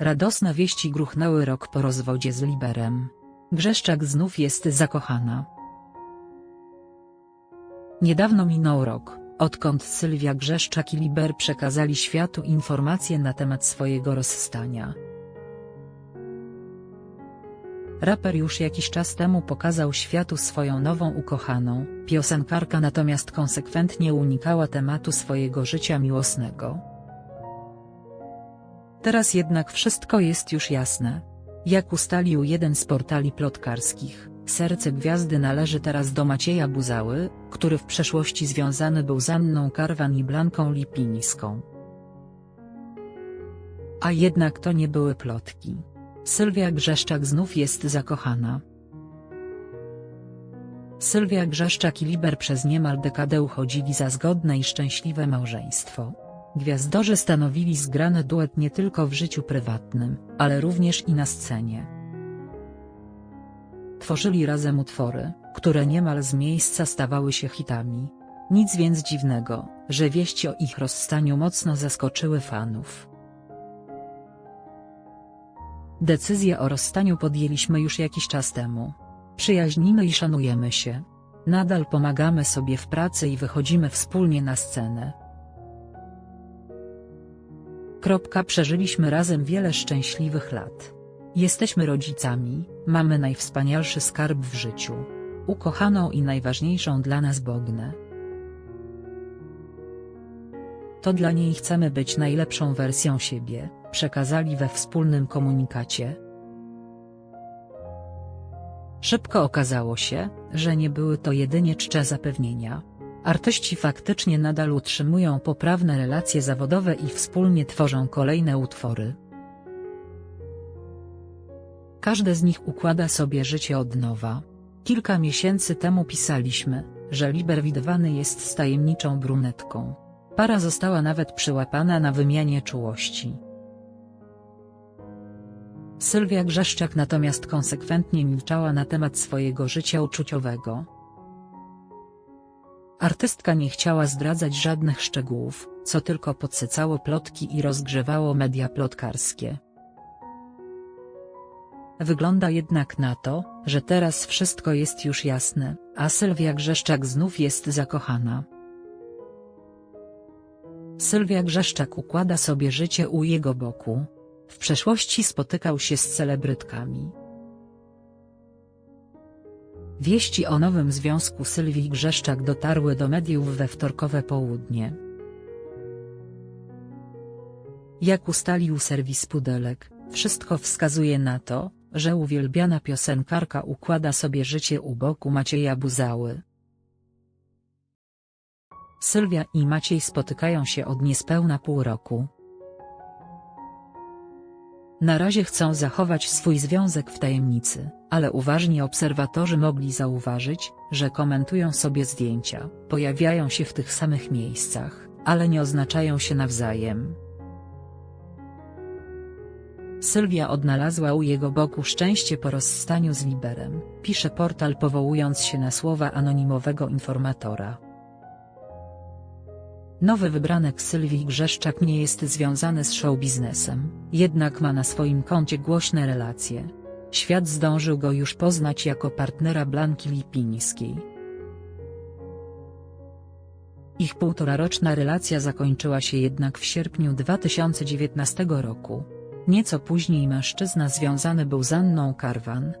Radosne wieści gruchnęły rok po rozwodzie z Liberem. Grzeszczak znów jest zakochana. Niedawno minął rok, odkąd Sylwia Grzeszczak i Liber przekazali światu informacje na temat swojego rozstania. Raper już jakiś czas temu pokazał światu swoją nową ukochaną, piosenkarka natomiast konsekwentnie unikała tematu swojego życia miłosnego. Teraz jednak wszystko jest już jasne. Jak ustalił jeden z portali plotkarskich, serce gwiazdy należy teraz do Macieja Buzały, który w przeszłości związany był z Anną Karwan i Blanką Lipińską. A jednak to nie były plotki. Sylwia Grzeszczak znów jest zakochana. Sylwia Grzeszczak i Liber przez niemal dekadę uchodzili za zgodne i szczęśliwe małżeństwo. Gwiazdorzy stanowili zgrany duet nie tylko w życiu prywatnym, ale również i na scenie. Tworzyli razem utwory, które niemal z miejsca stawały się hitami. Nic więc dziwnego, że wieści o ich rozstaniu mocno zaskoczyły fanów. Decyzję o rozstaniu podjęliśmy już jakiś czas temu. Przyjaźnimy i szanujemy się. Nadal pomagamy sobie w pracy i wychodzimy wspólnie na scenę. Przeżyliśmy razem wiele szczęśliwych lat. Jesteśmy rodzicami, mamy najwspanialszy skarb w życiu. Ukochaną i najważniejszą dla nas Bognę. To dla niej chcemy być najlepszą wersją siebie, przekazali we wspólnym komunikacie. Szybko okazało się, że nie były to jedynie czcze zapewnienia. Artyści faktycznie nadal utrzymują poprawne relacje zawodowe i wspólnie tworzą kolejne utwory. Każdy z nich układa sobie życie od nowa. Kilka miesięcy temu pisaliśmy, że Liber widywany jest z tajemniczą brunetką. Para została nawet przyłapana na wymianie czułości. Sylwia Grzeszczak natomiast konsekwentnie milczała na temat swojego życia uczuciowego. Artystka nie chciała zdradzać żadnych szczegółów, co tylko podsycało plotki i rozgrzewało media plotkarskie. Wygląda jednak na to, że teraz wszystko jest już jasne, a Sylwia Grzeszczak znów jest zakochana. Sylwia Grzeszczak układa sobie życie u jego boku. W przeszłości spotykał się z celebrytkami. Wieści o nowym związku Sylwii Grzeszczak dotarły do mediów we wtorkowe południe. Jak ustalił serwis Pudelek, wszystko wskazuje na to, że uwielbiana piosenkarka układa sobie życie u boku Macieja Buzały. Sylwia i Maciej spotykają się od niespełna pół roku. Na razie chcą zachować swój związek w tajemnicy, ale uważni obserwatorzy mogli zauważyć, że komentują sobie zdjęcia, pojawiają się w tych samych miejscach, ale nie oznaczają się nawzajem. Sylwia odnalazła u jego boku szczęście po rozstaniu z Liberem, pisze portal powołując się na słowa anonimowego informatora. Nowy wybranek Sylwii Grzeszczak nie jest związany z showbiznesem, jednak ma na swoim koncie głośne relacje. Świat zdążył go już poznać jako partnera Blanki Lipińskiej. Ich półtoraroczna relacja zakończyła się jednak w sierpniu 2019 roku. Nieco później mężczyzna związany był z Anną Karwan,